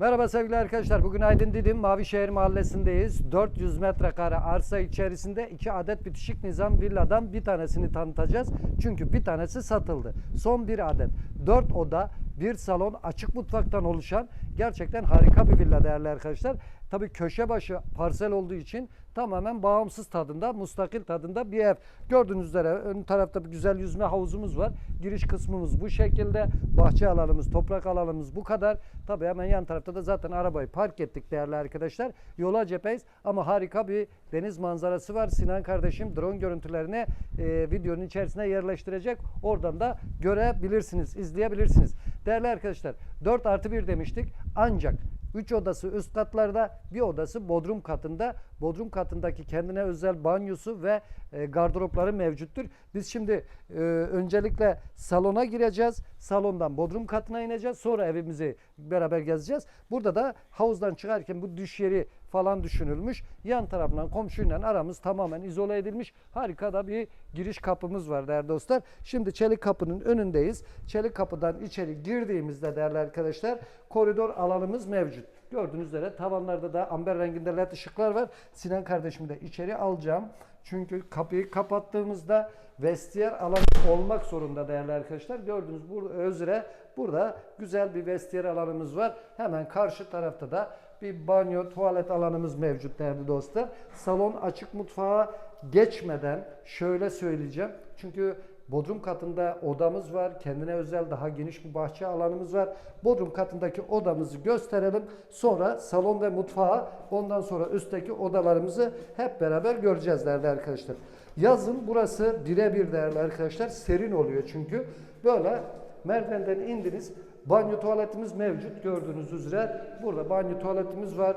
Merhaba sevgili arkadaşlar. Bugün Aydın Didim Mavişehir Mahallesi'ndeyiz. 400 metrekare arsa içerisinde iki adet bitişik nizam villadan bir tanesini tanıtacağız. Çünkü bir tanesi satıldı. Son bir adet. 4 oda, bir salon, açık mutfaktan oluşan gerçekten harika bir villa değerli arkadaşlar. Tabii köşe başı parsel olduğu için tamamen bağımsız tadında, mustakil tadında bir ev. Gördüğünüz üzere ön tarafta bir güzel yüzme havuzumuz var. Giriş kısmımız bu şekilde. Bahçe alanımız, toprak alanımız bu kadar. Tabii hemen yan tarafta da zaten arabayı park ettik değerli arkadaşlar. Yola cepheyiz ama harika bir deniz manzarası var. Sinan kardeşim drone görüntülerini e, videonun içerisine yerleştirecek. Oradan da görebilirsiniz, izleyebilirsiniz. Değerli arkadaşlar 4 artı 1 demiştik. Ancak 3 odası üst katlarda, bir odası bodrum katında. Bodrum katındaki kendine özel banyosu ve e, gardıropları mevcuttur. Biz şimdi e, öncelikle salona gireceğiz. Salondan bodrum katına ineceğiz. Sonra evimizi beraber gezeceğiz. Burada da havuzdan çıkarken bu düş yeri falan düşünülmüş. Yan tarafından komşuyla aramız tamamen izole edilmiş. Harika da bir giriş kapımız var değerli dostlar. Şimdi çelik kapının önündeyiz. Çelik kapıdan içeri girdiğimizde değerli arkadaşlar koridor alanımız mevcut. Gördüğünüz üzere tavanlarda da amber renginde led ışıklar var. Sinan kardeşimi de içeri alacağım. Çünkü kapıyı kapattığımızda vestiyer alanı olmak zorunda değerli arkadaşlar. Gördüğünüz bu üzere burada güzel bir vestiyer alanımız var. Hemen karşı tarafta da bir banyo, tuvalet alanımız mevcut değerli dostlar. Salon açık mutfağa geçmeden şöyle söyleyeceğim. Çünkü Bodrum katında odamız var. Kendine özel daha geniş bir bahçe alanımız var. Bodrum katındaki odamızı gösterelim. Sonra salon ve mutfağı ondan sonra üstteki odalarımızı hep beraber göreceğiz değerli arkadaşlar. Yazın burası birebir değerli arkadaşlar. Serin oluyor çünkü. Böyle merdivenden indiniz. Banyo tuvaletimiz mevcut gördüğünüz üzere. Burada banyo tuvaletimiz var.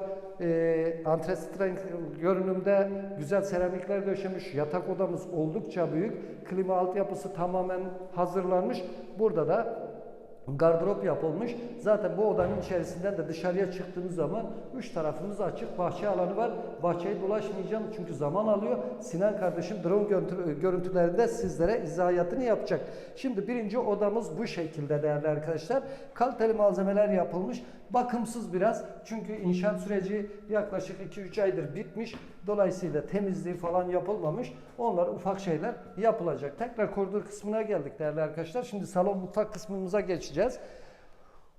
Antresit renk görünümde güzel seramikler döşemiş. Yatak odamız oldukça büyük. Klima altyapısı tamamen hazırlanmış. Burada da gardırop yapılmış. Zaten bu odanın içerisinden de dışarıya çıktığınız zaman üç tarafımız açık. Bahçe alanı var. Bahçeyi dolaşmayacağım çünkü zaman alıyor. Sinan kardeşim drone görüntü- görüntülerinde sizlere izahatını yapacak. Şimdi birinci odamız bu şekilde değerli arkadaşlar. Kaliteli malzemeler yapılmış. Bakımsız biraz. Çünkü inşaat süreci yaklaşık 2-3 aydır bitmiş. Dolayısıyla temizliği falan yapılmamış. Onlar ufak şeyler yapılacak. Tekrar koridor kısmına geldik değerli arkadaşlar. Şimdi salon mutfak kısmımıza geçeceğiz.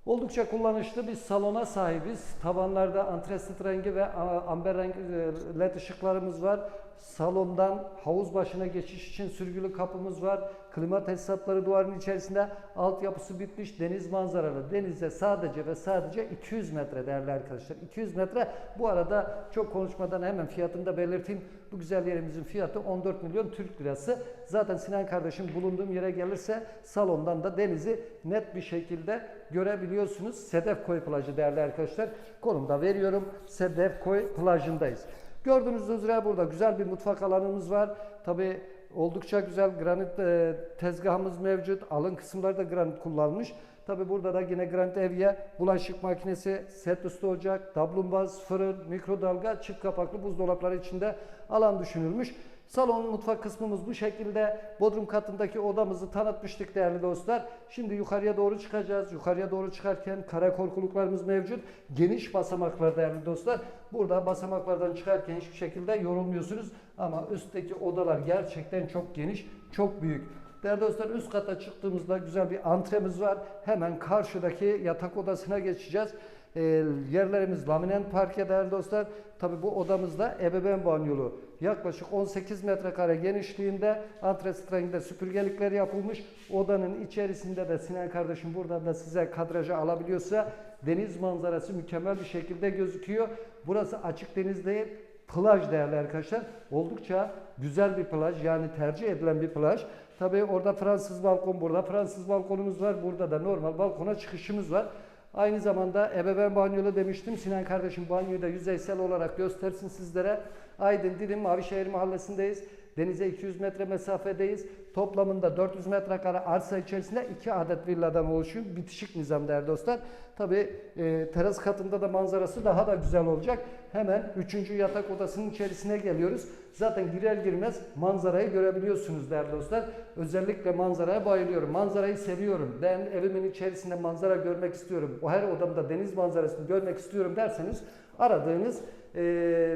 Oldukça kullanışlı bir salona sahibiz. Tavanlarda antresit rengi ve amber rengi e, led ışıklarımız var. Salondan havuz başına geçiş için sürgülü kapımız var. Klima tesisatları duvarın içerisinde. Altyapısı bitmiş deniz manzaralı. Denize sadece ve sadece 200 metre değerli arkadaşlar. 200 metre. Bu arada çok konuşmadan hemen fiyatını da belirteyim. Bu güzel yerimizin fiyatı 14 milyon Türk lirası. Zaten Sinan kardeşim bulunduğum yere gelirse salondan da denizi net bir şekilde görebiliyorsunuz. Sedef Koy plajı değerli arkadaşlar. Konumda veriyorum. Sedef Koy plajındayız. Gördüğünüz üzere burada güzel bir mutfak alanımız var. Tabi oldukça güzel granit e, tezgahımız mevcut. Alın kısımları da granit kullanmış. Tabi burada da yine granit evye, bulaşık makinesi, set üstü ocak, tablumbaz, fırın, mikrodalga, çift kapaklı buzdolapları içinde alan düşünülmüş. Salon mutfak kısmımız bu şekilde. Bodrum katındaki odamızı tanıtmıştık değerli dostlar. Şimdi yukarıya doğru çıkacağız. Yukarıya doğru çıkarken kare korkuluklarımız mevcut. Geniş basamaklar değerli dostlar. Burada basamaklardan çıkarken hiçbir şekilde yorulmuyorsunuz. Ama üstteki odalar gerçekten çok geniş, çok büyük. Değerli dostlar üst kata çıktığımızda güzel bir antremiz var. Hemen karşıdaki yatak odasına geçeceğiz. E, yerlerimiz laminen parke değerli dostlar. Tabi bu odamızda ebeveyn banyolu. Yaklaşık 18 metrekare genişliğinde antresit renginde süpürgelikler yapılmış. Odanın içerisinde de Sinan kardeşim buradan da size kadrajı alabiliyorsa deniz manzarası mükemmel bir şekilde gözüküyor. Burası açık deniz değil, plaj değerli arkadaşlar. Oldukça güzel bir plaj yani tercih edilen bir plaj. Tabii orada Fransız balkon, burada Fransız balkonumuz var. Burada da normal balkona çıkışımız var. Aynı zamanda ebeveyn banyolu demiştim. Sinan kardeşim banyoyu da yüzeysel olarak göstersin sizlere. Aydın Didim Mavişehir Mahallesi'ndeyiz. Denize 200 metre mesafedeyiz. Toplamında 400 metrekare arsa içerisinde 2 adet villadan oluşuyor. Bitişik nizam değerli dostlar. Tabi e, teras katında da manzarası daha da güzel olacak. Hemen 3. yatak odasının içerisine geliyoruz. Zaten girer girmez manzarayı görebiliyorsunuz değerli dostlar. Özellikle manzaraya bayılıyorum. Manzarayı seviyorum. Ben evimin içerisinde manzara görmek istiyorum. O her odamda deniz manzarasını görmek istiyorum derseniz aradığınız e,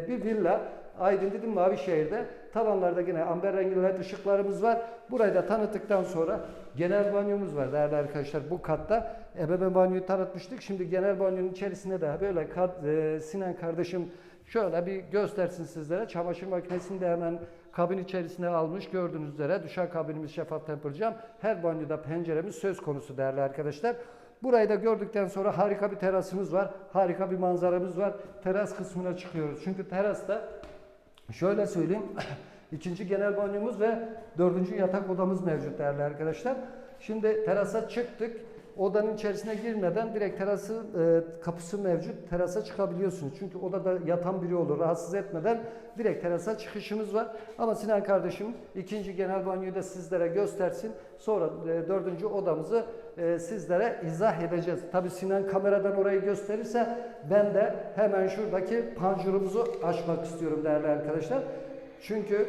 bir villa Aydın dedim Mavişehir'de. Tavanlarda yine amber rengi led ışıklarımız var. Burayı da tanıttıktan sonra genel banyomuz var değerli arkadaşlar bu katta. Ebeveyn banyoyu tanıtmıştık. Şimdi genel banyonun içerisinde de böyle kat, e, Sinan kardeşim şöyle bir göstersin sizlere. Çamaşır makinesini de hemen kabin içerisine almış gördüğünüz üzere. Düşen kabinimiz şeffaf temper. Her banyoda penceremiz söz konusu değerli arkadaşlar. Burayı da gördükten sonra harika bir terasımız var. Harika bir manzaramız var. Teras kısmına çıkıyoruz. Çünkü terasta Şöyle söyleyeyim. ikinci genel banyomuz ve dördüncü yatak odamız mevcut değerli arkadaşlar. Şimdi terasa çıktık. Odanın içerisine girmeden direkt terası e, kapısı mevcut. Terasa çıkabiliyorsunuz. Çünkü odada yatan biri olur. Rahatsız etmeden direkt terasa çıkışımız var. Ama Sinan kardeşim ikinci genel banyoyu da sizlere göstersin. Sonra e, dördüncü odamızı e, sizlere izah edeceğiz. Tabi Sinan kameradan orayı gösterirse ben de hemen şuradaki panjurumuzu açmak istiyorum değerli arkadaşlar. Çünkü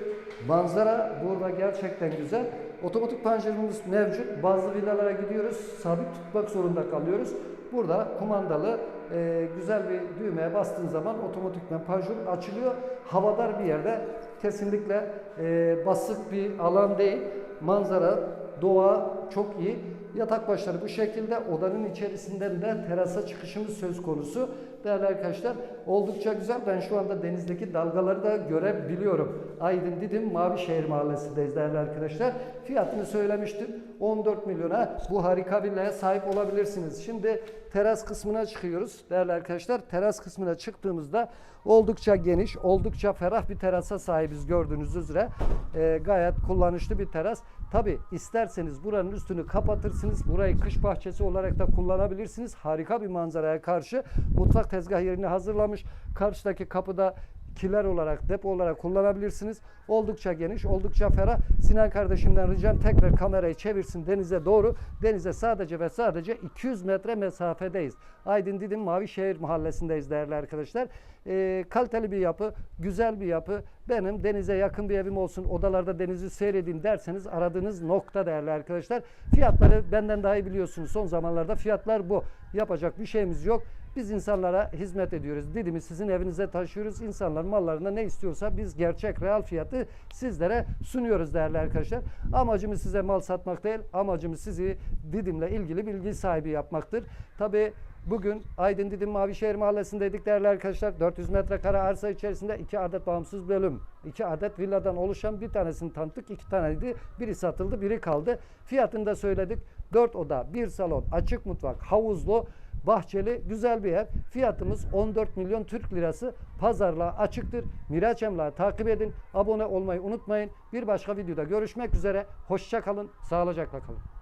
manzara burada gerçekten güzel. Otomatik panjurumuz mevcut. Bazı villalara gidiyoruz. Sabit tutmak zorunda kalıyoruz. Burada kumandalı e, güzel bir düğmeye bastığın zaman otomatikman panjur açılıyor. Havadar bir yerde kesinlikle e, basık bir alan değil. Manzara, doğa çok iyi. Yatak başları bu şekilde odanın içerisinden de terasa çıkışımız söz konusu. Değerli arkadaşlar oldukça güzel. Ben şu anda denizdeki dalgaları da görebiliyorum. Aydın Didim Mavişehir Mahallesi'ndeyiz değerli arkadaşlar. Fiyatını söylemiştim. 14 milyona bu harika villaya sahip olabilirsiniz. Şimdi teras kısmına çıkıyoruz değerli arkadaşlar. Teras kısmına çıktığımızda oldukça geniş, oldukça ferah bir terasa sahibiz gördüğünüz üzere. Ee, gayet kullanışlı bir teras. Tabi isterseniz buranın üstünü kapatırsınız. Burayı kış bahçesi olarak da kullanabilirsiniz. Harika bir manzaraya karşı mutfak tezgah yerini hazırlamış. Karşıdaki kapıda kiler olarak, depo olarak kullanabilirsiniz. Oldukça geniş, oldukça ferah. Sinan kardeşimden ricam tekrar kamerayı çevirsin denize doğru. Denize sadece ve sadece 200 metre mesafedeyiz. Aydın Didim Mavişehir mahallesindeyiz değerli arkadaşlar. Ee, kaliteli bir yapı, güzel bir yapı. Benim denize yakın bir evim olsun, odalarda denizi seyredeyim derseniz aradığınız nokta değerli arkadaşlar. Fiyatları benden daha iyi biliyorsunuz. Son zamanlarda fiyatlar bu. Yapacak bir şeyimiz yok. Biz insanlara hizmet ediyoruz. Didim'i sizin evinize taşıyoruz. İnsanlar mallarına ne istiyorsa biz gerçek real fiyatı sizlere sunuyoruz değerli arkadaşlar. Amacımız size mal satmak değil. Amacımız sizi Didim'le ilgili bilgi sahibi yapmaktır. Tabi Bugün Aydın Didim Mavişehir Mahallesi'ndeydik değerli arkadaşlar. 400 metrekare arsa içerisinde iki adet bağımsız bölüm, iki adet villadan oluşan bir tanesini tanıttık. iki taneydi. Biri satıldı, biri kaldı. Fiyatını da söyledik. 4 oda, bir salon, açık mutfak, havuzlu, bahçeli, güzel bir ev. Fiyatımız 14 milyon Türk lirası. Pazarlığa açıktır. Miraç Emlak'ı takip edin. Abone olmayı unutmayın. Bir başka videoda görüşmek üzere. Hoşça kalın, sağlıcakla kalın.